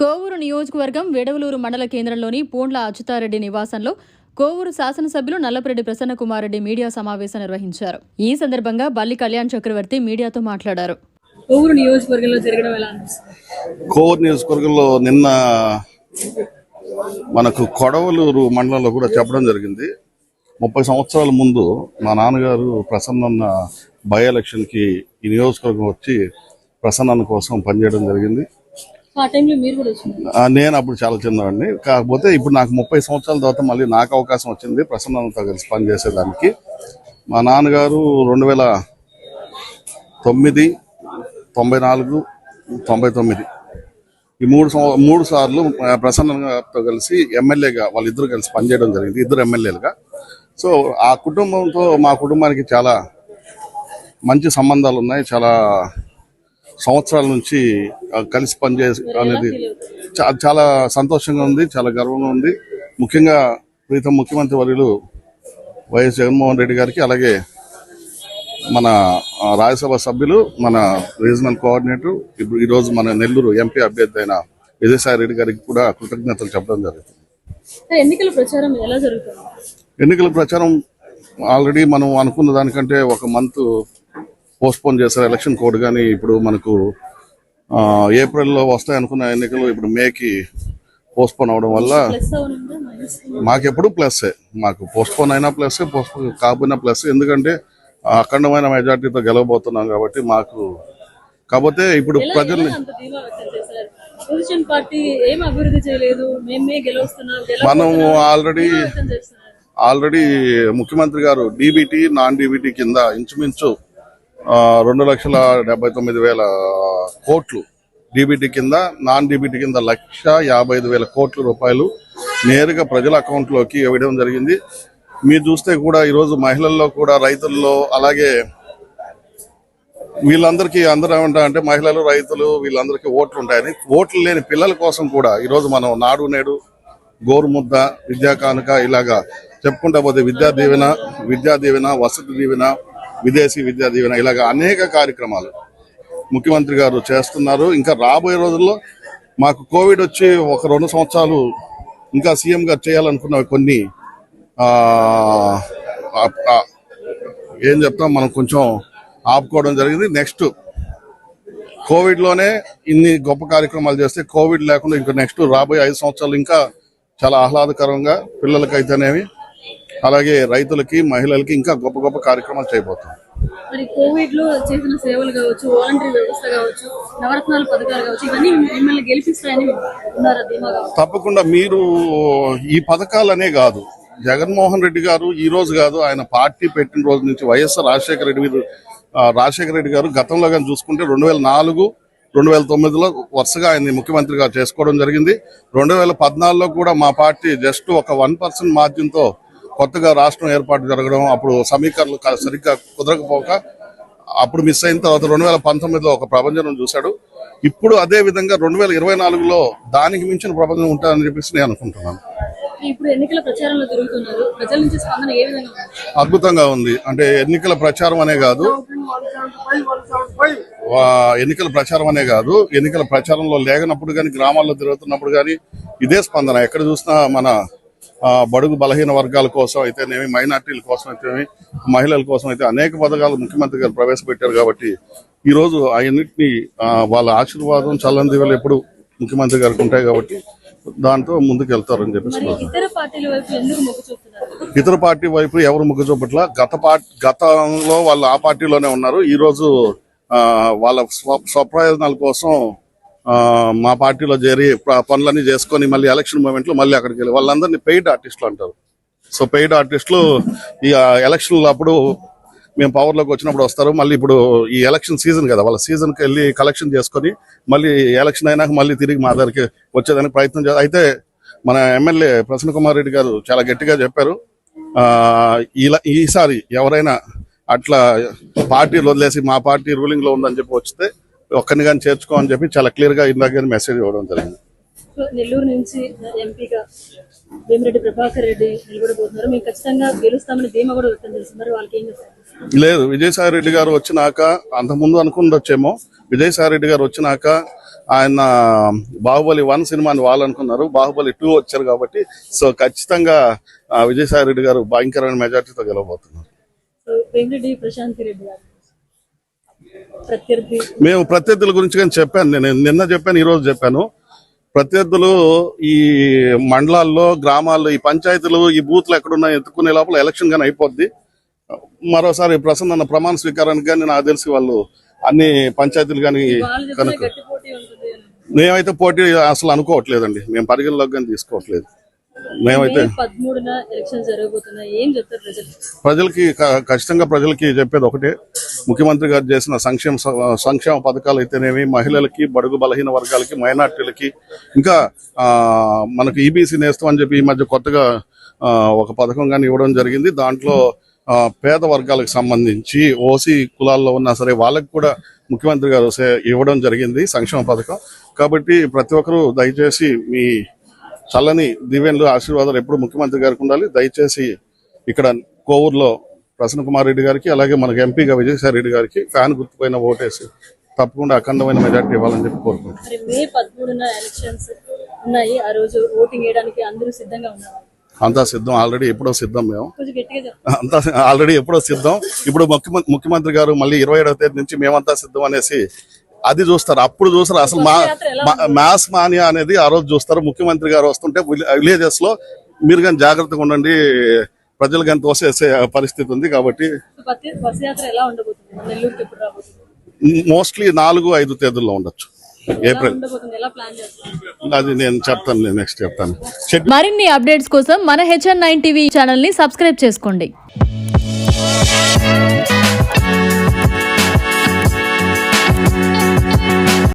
కోవూరు నియోజకవర్గం వెడవలూరు మండల కేంద్రంలోని పోండ్ల అచ్యుతారెడ్డి నివాసంలో కోవూరు శాసనసభ్యులు నల్లపరెడ్డి ప్రసన్నకుమార్ రెడ్డి మీడియా సమావేశం నిర్వహించారు. ఈ సందర్భంగా బల్లి కళ్యాణ్ చక్రవర్తి మీడియాతో మాట్లాడారు. కోవూరు నియోజకవర్గంలో జరగడం ఎలా అనిపిస్తుంది? కోవూరు నియోజకవర్గంలో నిన్న మనకు కొడవలూరు మండలంలో కూడా చెప్పడం జరిగింది. ముప్పై సంవత్సరాల ముందు మా నాన్నగారు ప్రసన్నన్న బై ఎలక్షన్కి ఈ నియోజకవర్గం వచ్చి ప్రసన్నన్న కోసం పనిచేయడం జరిగింది. నేను అప్పుడు చాలా చిన్నవాడిని. కాకపోతే ఇప్పుడు నాకు ముప్పై సంవత్సరాల తర్వాత మళ్ళీ నాకు అవకాశం వచ్చింది. ప్రసన్నతో కలిసి పనిచేసేదానికి. మా నాన్నగారు రెండు వేల తొమ్మిది తొంభై నాలుగు తొంభై తొమ్మిది. ఈ మూడు మూడు సార్లు ప్రసన్నతో కలిసి ఎమ్మెల్యేగా వాళ్ళిద్దరు కలిసి పనిచేయడం జరిగింది. ఇద్దరు ఎమ్మెల్యేలుగా. సో ఆ కుటుంబంతో మా కుటుంబానికి చాలా మంచి సంబంధాలు ఉన్నాయి చాలా సంవత్సరాల నుంచి కలిసి పనిచే అనేది చాలా సంతోషంగా ఉంది చాలా గర్వంగా ఉంది. ముఖ్యంగా ప్రీతం ముఖ్యమంత్రి వర్యులు వైఎస్ జగన్మోహన్ రెడ్డి గారికి అలాగే మన రాజ్యసభ సభ్యులు మన రీజనల్ కోఆర్డినేటర్ ఇప్పుడు ఈరోజు మన నెల్లూరు ఎంపీ అభ్యర్థి అయిన విజయసాయి రెడ్డి గారికి కూడా కృతజ్ఞతలు చెప్పడం జరుగుతుంది. ఎన్నికల ప్రచారం ఎలా జరుగుతుంది? ఎన్నికల ప్రచారం ఆల్రెడీ మనం అనుకున్న దానికంటే ఒక మంత్ పోస్ట్పోన్ చేశారు ఎలక్షన్ కోడ్ కానీ ఇప్పుడు మనకు ఏప్రిల్లో వస్తాయి అనుకున్న ఎన్నికలు ఇప్పుడు మేకి పోస్ట్పోన్ అవడం వల్ల మాకెప్పుడు ప్లస్సే. మాకు పోస్ట్పోన్ అయినా ప్లస్ పోస్ట్పోన్ కాకపోయినా ప్లస్ ఎందుకంటే అఖండమైన మెజార్టీతో గెలవబోతున్నాం కాబట్టి మాకు కాకపోతే ఇప్పుడు ప్రజల్ని అంత ధీమా వ్యక్తం చేశారు? పొజిషన్ పార్టీ ఏం అభివృద్ధి చేయలేదు మేమే గెలుస్తున్నాం మనం ఆల్రెడీ ఆల్రెడీ ముఖ్యమంత్రి గారు డీబీటీ నాన్ డీబీటీ కింద ఇంచుమించు రెండు లక్షల డెబ్బై తొమ్మిది వేల కోట్లు డీబీటీ కింద నాన్ డీబీటీ కింద లక్ష యాభై ఐదు వేల కోట్ల రూపాయలు నేరుగా ప్రజల అకౌంట్లోకి ఇవ్వడం జరిగింది. మీరు చూస్తే కూడా ఈరోజు మహిళల్లో కూడా రైతుల్లో అలాగే వీళ్ళందరికీ అందరూ ఏమంటారంటే మహిళలు రైతులు వీళ్ళందరికీ ఓట్లు ఉంటాయని. ఓట్లు లేని పిల్లల కోసం కూడా ఈరోజు మనం నాడు నేడు గోరుముద్ద విద్యా కానుక ఇలాగా చెప్పుకుంటా పోతే విద్యా దీవెన విద్యా దీవెన వసతి దీవెన విదేశీ విద్యా దీవెన ఇలాగ అనేక కార్యక్రమాలు ముఖ్యమంత్రి గారు చేస్తున్నారు. ఇంకా రాబోయే రోజుల్లో మాకు కోవిడ్ వచ్చి ఒక రెండు సంవత్సరాలు ఇంకా సీఎం గారు చేయాలనుకున్న కొన్ని ఏం చెప్తాం మనం కొంచెం ఆపుకోవడం జరిగింది. నెక్స్ట్ కోవిడ్లోనే ఇన్ని గొప్ప కార్యక్రమాలు చేస్తే కోవిడ్ లేకుండా ఇంకా నెక్స్ట్ రాబోయే ఐదు సంవత్సరాలు ఇంకా చాలా ఆహ్లాదకరంగా పిల్లలకైతేనేమి అలాగే రైతులకి మహిళలకి ఇంకా గొప్ప గొప్ప కార్యక్రమాలు చేయబోతాం మరి కోవిడ్లో చేసిన సేవలు కావచ్చు వాలంటరీ వ్యవస్థ కావచ్చు నవరత్నాల పథకాలు కావచ్చు ఇవన్నీ మిమ్మల్ని గెలిపిస్తాయని తప్పకుండా మీరు ఈ పథకాలనే కాదు జగన్మోహన్ రెడ్డి గారు ఈ రోజు కాదు ఆయన పార్టీ పెట్టిన రోజు నుంచి వైఎస్ఆర్ రాజశేఖర రెడ్డి మీరు రాజశేఖర రెడ్డి గారు గతంలో కానీ చూసుకుంటే రెండు వేల నాలుగు రెండు వేల తొమ్మిదిలో వరుసగా ఆయన్ని ముఖ్యమంత్రిగా చేసుకోవడం జరిగింది. రెండు వేల పద్నాలుగులో కూడా మా పార్టీ జస్ట్ ఒక వన్ పర్సెంట్ మార్జిన్తో కొత్తగా రాష్ట్రం ఏర్పాటు జరగడం అప్పుడు సమీకరణలు సరిగ్గా కుదరకపోక అప్పుడు మిస్ అయిన తర్వాత రెండు వేల పంతొమ్మిదిలో ఒక ప్రభంజనం చూశాడు. ఇప్పుడు అదే విధంగా రెండు వేల ఇరవై నాలుగులో దానికి మించిన ప్రపంచం ఉంటుందని చెప్పేసి నేను అనుకుంటున్నాను. ఇప్పుడు ఎన్నికల ప్రచారంలో తిరుగుతున్నారు. ప్రజల నుంచి స్పందన ఏ విధంగా ఉంది? అద్భుతంగా ఉంది. అంటే ఎన్నికల ప్రచారం అనే కాదు. ఎన్నికల ప్రచారం అనే కాదు. ఎన్నికల ప్రచారంలో లేనప్పుడు కానీ గ్రామాల్లో తిరుగుతున్నప్పుడు కానీ ఇదే స్పందన. ఎక్కడ చూసినా మన బడుగు బలహీన వర్గాల కోసం అయితేనేమి మైనార్టీల కోసం అయితేనేమి మహిళల కోసం అయితే అనేక పథకాలు ముఖ్యమంత్రి గారు ప్రవేశపెట్టారు కాబట్టి ఈ రోజు అవన్నింటినీ ఆ, వాళ్ళ ఆశీర్వాదం చల్లని దివలు ఎప్పుడు ముఖ్యమంత్రి గారికి ఉంటాయి కాబట్టి దాంతో ముందుకు వెళ్తారని చెప్పేసి ఇతర పార్టీ వైపు ఎవరు మొగ్గు చూపట్ల? గత పార్టీ గతంలో వాళ్ళు ఆ పార్టీలోనే ఉన్నారు. ఈ రోజు ఆ, వాళ్ళ స్వ స్వప్రయోజనాల కోసం మా పార్టీలో చేరి పనులన్నీ చేసుకొని మళ్ళీ ఎలక్షన్ మూమెంట్లో మళ్ళీ అక్కడికి వెళ్ళి వాళ్ళందరినీ పెయిడ్ ఆర్టిస్టులు అంటారు. సో పెయిడ్ ఆర్టిస్టులు ఈ ఎలక్షన్లు అప్పుడు మేము పవర్లోకి వచ్చినప్పుడు వస్తారు. మళ్ళీ ఇప్పుడు ఈ ఎలక్షన్ సీజన్ కదా వాళ్ళ సీజన్కి వెళ్ళి కలెక్షన్ చేసుకొని మళ్ళీ ఎలక్షన్ అయినాక మళ్ళీ తిరిగి మా దగ్గరికి వచ్చేదానికి ప్రయత్నం చేస్తారు అయితే మన ఎమ్మెల్యే ప్రసన్న కుమార్ రెడ్డి గారు చాలా గట్టిగా చెప్పారు. ఆ, ఇలా ఈసారి ఎవరైనా అట్లా పార్టీలు వదిలేసి మా పార్టీ రూలింగ్లో ఉందని చెప్పి వస్తే ఒక్కరిని కానీ చేర్చుకో అని చెప్పి చాలా క్లియర్గా ఇందాక మెసేజ్ ఇవ్వడం జరిగింది. నెల్లూరు నుంచి ఎంపీగా వేమిరెడ్డి ప్రభాకర్ రెడ్డి నిలబడబోతున్నారు. మేము ఖచ్చితంగా గెలుస్తామని ధీమా కూడా వ్యక్తం చేస్తున్నారు వాళ్ళకి ఏం చెప్తారు లేదు విజయసాయి రెడ్డి గారు వచ్చినాక అంతకుముందు అనుకుండొచ్చేమో విజయసాయి రెడ్డి గారు వచ్చినాక ఆయన బాహుబలి వన్ సినిమాని వాళ్ళు అనుకున్నారు. బాహుబలి టూ వచ్చారు కాబట్టి సో ఖచ్చితంగా విజయసాయి రెడ్డి గారు భయంకరమైన మెజార్టీతో గెలవబోతున్నారు. ప్రశాంత్ రెడ్డి గారు. మేము ప్రత్యర్థుల గురించి కానీ చెప్పాను. నేను నిన్న చెప్పాను ఈ రోజు చెప్పాను. ప్రత్యర్థులు ఈ మండలాల్లో గ్రామాల్లో ఈ పంచాయతీలు ఈ బూత్లు ఎక్కడున్నా ఎత్తుకునే లోపల ఎలక్షన్ కానీ అయిపోద్ది. మరోసారి ప్రసన్న ప్రమాణ స్వీకారానికి కానీ నాకు తెలిసి వాళ్ళు అన్ని పంచాయతీలు కానీ కనుక. మేమైతే పోటీ అసలు అనుకోవట్లేదండి. మేము పరిగణలోకి కానీ తీసుకోవట్లేదు. మేమైతే మే పదమూడున ఎలక్షన్ జరగబోతున్నాయి. ఏం చెప్తారు ప్రజలు? ప్రజలకి ఖచ్చితంగా ప్రజలకి చెప్పేది ఒకటే. ముఖ్యమంత్రి గారు చేసిన సంక్షేమ సంక్షేమ పథకాలు అయితేనేమి మహిళలకి బడుగు బలహీన వర్గాలకి మైనార్టీలకి ఇంకా మనకి ఈబీసీ నేస్తం అని చెప్పి ఈ మధ్య కొత్తగా ఒక పథకం కానీ ఇవ్వడం జరిగింది. దాంట్లో పేద వర్గాలకు సంబంధించి ఓసీ కులాల్లో ఉన్నా సరే వాళ్ళకి కూడా ముఖ్యమంత్రి గారు ఇవ్వడం జరిగింది సంక్షేమ పథకం. కాబట్టి ప్రతి ఒక్కరూ దయచేసి మీ చల్లని దీవెనలు ఆశీర్వాదాలు ఎప్పుడు ముఖ్యమంత్రి గారికి ఉండాలి. దయచేసి ఇక్కడ కోవూరులో ప్రసన్న కుమార్ రెడ్డి గారికి అలాగే మనకి ఎంపీగా విజయసాయి రెడ్డి గారికి ఫ్యాన్ గుర్తుపైన ఓటేసి తప్పకుండా అఖండమైన మెజార్టీ ఇవ్వాలని చెప్పి ఉన్నారు? అంతా సిద్ధం. ఆల్రెడీ ఎప్పుడో సిద్ధం మేము. అంతా ఆల్రెడీ ఎప్పుడో సిద్ధం. ఇప్పుడు ముఖ్యమంత్రి ముఖ్యమంత్రి గారు మళ్ళీ ఇరవై ఏడవ తేదీ నుంచి మేమంతా సిద్ధం అనేసి అది చూస్తారు. అప్పుడు చూస్తారు. అసలు మ్యాస్ మానియా అనేది ఆ రోజు చూస్తారు. ముఖ్యమంత్రి గారు వస్తుంటే విలేజెస్లో మీరు కానీ జాగ్రత్తగా ఉండండి. ప్రజలు కానీ తోసేసే పరిస్థితి ఉంది కాబట్టి సో బస్ బస్ యాత్ర ఎలా ఉండబోతుంది? నెల్లూరుకి ఎప్పుడు రాబోతుంది? మోస్ట్లీ నాలుగు ఐదు తేదీల్లో ఉండొచ్చు. ఏప్రిల్. ఉండబోతుంది? ఎలా ప్లాన్ చేస్తారు అది నేను చెప్తాను. నేను నెక్స్ట్ చెప్తాను. మరిన్ని అప్డేట్స్ కోసం మన హెచ్ఎన్ నైన్ టీవీ ఛానల్ని సబ్స్క్రైబ్ చేసుకోండి.